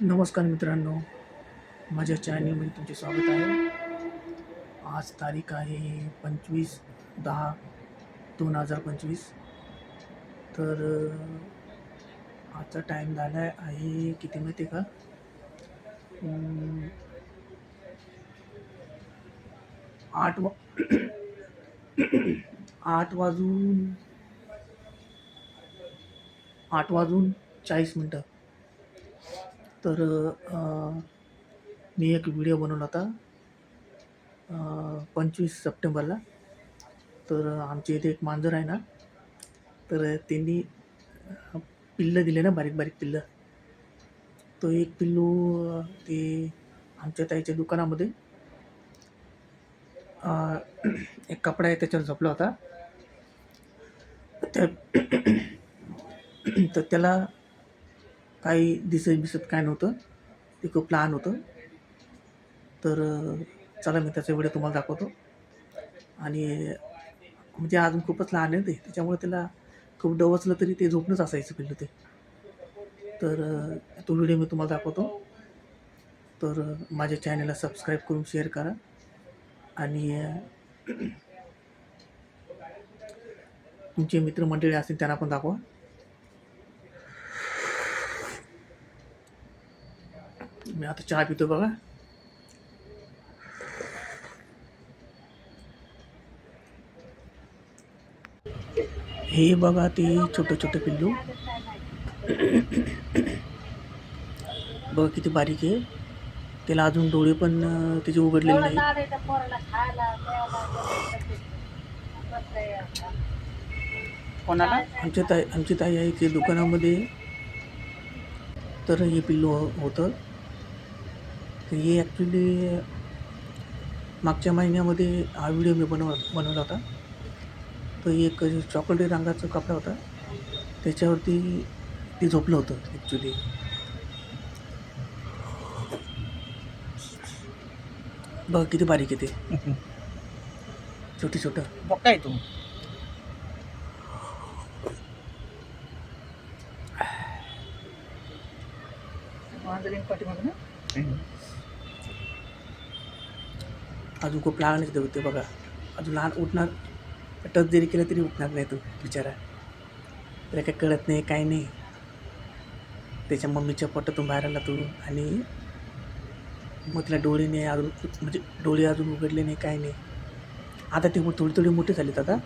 नमस्कार मित्रांनो माझ्या चॅनलमध्ये तुमचे स्वागत आहे. आज तारीख आहे पंचवीस दहा दोन हजार पंचवीस. तर आजचा टाईम झाला आहे किती माहिती आहे का? आठ वा आठ वाजून आठ वाजून चाळीस मिनटं. तर मी एक व्हिडिओ बनवला होता पंचवीस सप्टेंबरला. तर आमच्या इथे एक मांजर आहे ना तर त्यांनी पिल्लं दिले ना बारीक बारीक पिल्लं. तो एक पिल्लू ते आमच्या ताईच्या दुकानामध्ये एक कपडा आहे त्याच्यावर झोपला होता. त्या तर त्याला काही दिसत दिसत काय नव्हतं. ते खूप लहान होतं. तर चला मी त्याचा व्हिडिओ तुम्हाला दाखवतो. आणि म्हणजे अजून खूपच लहान आहे ते. त्याच्यामुळे त्याला खूप डवचलं तरी ते झोपणंच असायचं पिल्लं ते. तर तो व्हिडिओ मी तुम्हाला दाखवतो. तर माझ्या चॅनलला सबस्क्राईब करून शेअर करा. आणि तुमचे मित्रमंडळी असतील त्यांना पण दाखवा. मी आता चहा पितो बघा. हे बघा ते छोटं छोटं पिल्लू. बघा किती बारीक आहे. त्याला अजून डोळे पण त्याचे उघडलेले नाही कोणाला? आमच्या ताई आमची ताई आहे ते दुकानामध्ये. तर हे पिल्लू होतं. हे ॲक्च्युली मागच्या महिन्यामध्ये हा व्हिडिओ मी बनव बनवला होता. तो एक चॉकलेटी रंगाचा कपडा होता. त्याच्यावरती ते झोपलं होतं ॲक्च्युली बघ किती बारीक आहे ते. छोटी छोटं. बघ काय तू पाठीमागं ना? अजून खूप लहान आहे ते बघा. अजून लहान उठणार. टच जरी केलं तरी उठणार नाही तो बिचारा. त्याला काय कळत नाही काय नाही. त्याच्या मम्मीच्या पोटातून बाहेर आला तो आणि मग तिला डोळे नाही अजून म्हणजे डोळे अजून उघडले नाही काय नाही. आता ते थोडी थोडी मोठे झालेत आता.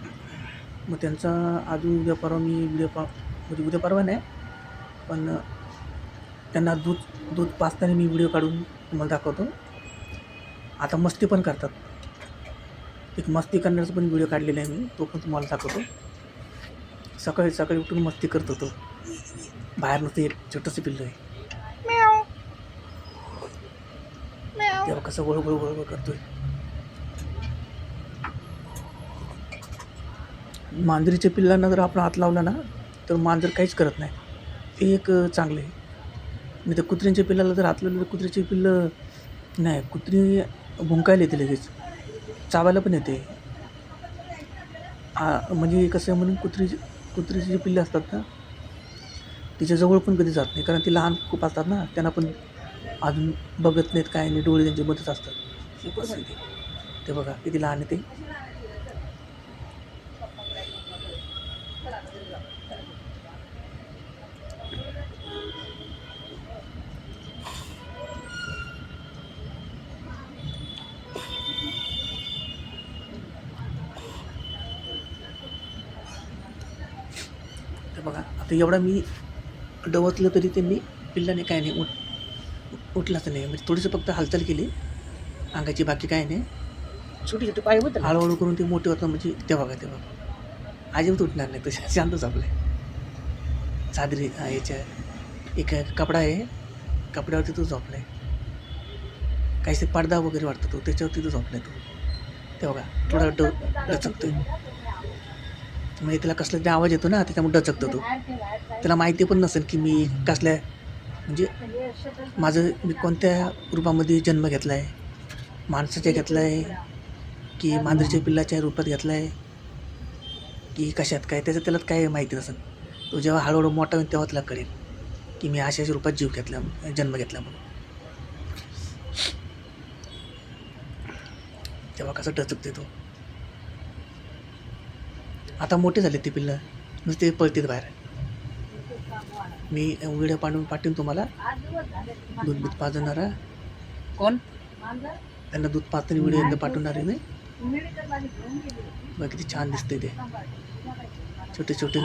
मग त्यांचा अजून उद्या परवा मी व्हिडिओ पा म्हणजे उद्या परवा नाही पण त्यांना दूध दूध पाचताना मी व्हिडिओ काढून तुम्हाला दाखवतो. आता मस्ती पण करतात. एक मस्ती करण्याचा पण व्हिडिओ काढलेला आहे मी. तो पण तुम्हाला दाखवतो. सकाळी सकाळी उठून मस्ती करतो तो बाहेर नसतं एक छोटंसं पिल्लं आहे. तेव्हा कसं गोळ गोळ गोळ करतोय. मांजरीच्या पिल्लांना जर आपण हात लावला ना तर मांजर काहीच करत नाही. ते एक चांगलं आहे. नाही तर कुत्र्यांच्या पिल्लाला जर हात लावलं तर कुत्र्याची पिल्लं नाही कुत्री भुंकायला येते लगेच. चावायला पण येते. आ, म्हणजे कसं आहे म्हणून कुत्री कुत्रीची जी पिल्ले असतात ना तिच्याजवळ पण कधी जात नाही. कारण ती लहान खूप असतात ना त्यांना पण अजून बघत नाहीत काय नाही डोळे त्यांचे मध्येच असतात. ते बघा किती लहान आहे ते. तर एवढा मी डवचलं तरी त्यांनी पिल्लाने काय नाही उठ उठलाच नाही. म्हणजे थोडीसं फक्त हालचाल केली. अंगाची बाकी काय नाही. छोटी छोटी पाय होत हळूहळू करून ते मोठे होतं म्हणजे ते बघा ते बघा. अजिबात उठणार नाही तसे शांतच आपले चादरी हा, याच्या एक कपडा आहे. कपड्यावरती तो झोपला आहे काहीतरी पडदा वगैरे वाटतो तो त्याच्यावरती तो झोपला आहे तो. ते बघा थोडा ड डचकतोय म्हणजे त्याला कसला तरी आवाज येतो ना त्याच्यामुळे डचकतो तो. त्याला माहिती पण नसेल की मी कसल्या म्हणजे माझं मी कोणत्या रूपामध्ये जन्म घेतला आहे माणसाच्या घेतला आहे की मांजरीच्या पिल्लाच्या रूपात घेतला आहे की कशात काय त्याचं त्याला काय माहिती नसेल. तो जेव्हा हळूहळू मोठा होईल तेव्हा त्याला कळेल की मी अशाच रूपात जीव घेतला जन्म घेतला म्हणून. तेव्हा कसं टचकते तो. आता मोठे झाले ते पिल्लं. नुसते पळतील बाहेर. मी व्हिडिओ पाठवून पाठवून तुम्हाला. दूध बीत पाजणारा कोण? त्यांना दूध पाजताना व्हिडिओ एकदा पाठवणार आहे मी. बघ किती छान दिसते ते. छोटे छोटे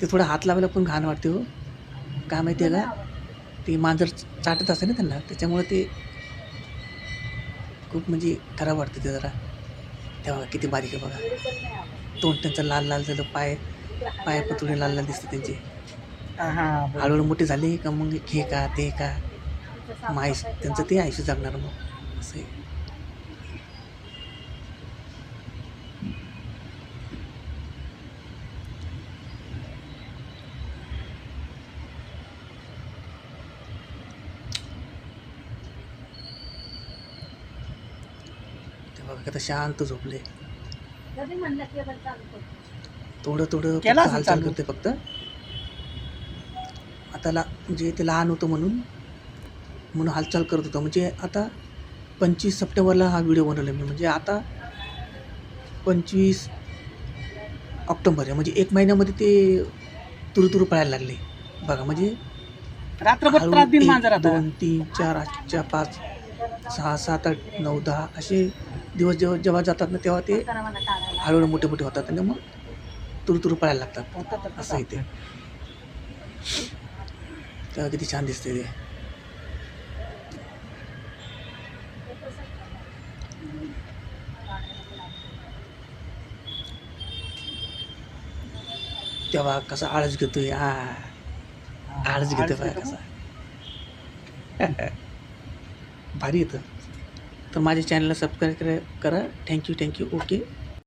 ते थोडं हात लावायला पण घाण वाटते हो. काय माहिती आहे का? ते मांजर चाटत असते ना त्यांना. त्याच्यामुळे ते खूप म्हणजे खराब वाटतं ते जरा. तेव्हा किती बारीक आहे बघा. तोंड त्यांचं लाल लाल झालं पाय पाय पण थोडे लाल लाल दिसते त्यांचे. हळूहळू मोठे झाले का मग हे का ते का? मग आयुष्य त्यांचं ते आयुष्य जगणार मग. असं बघा आता शांत झोपले. थोडं थोडं हालचाल चालू. करते फक्त. आता ला म्हणजे ते लहान होतं म्हणून म्हणून हालचाल करत होतं. म्हणजे आता पंचवीस सप्टेंबरला हा व्हिडिओ बनवला मी. म्हणजे आता पंचवीस ऑक्टोबर आहे. म्हणजे एक महिन्यामध्ये ते तुरु तुरु पळायला लागले. बघा म्हणजे दिन तीन चार चार पाच सहा सात आठ नऊ दहा असे दिवस जेव्हा जेव्हा जातात ना तेव्हा ते हळूहळू मोठे मोठे होतात आणि मग तुरु तुरु पळायला लागतात. असं आहे ते. तेव्हा किती छान दिसते ते. तेव्हा कसा आळस घेतोय. आ आळस घेतोय कसा. भारी येतं तर माझ्या चॅनलला सबस्क्राईब करा. करा. Thank you thank you okay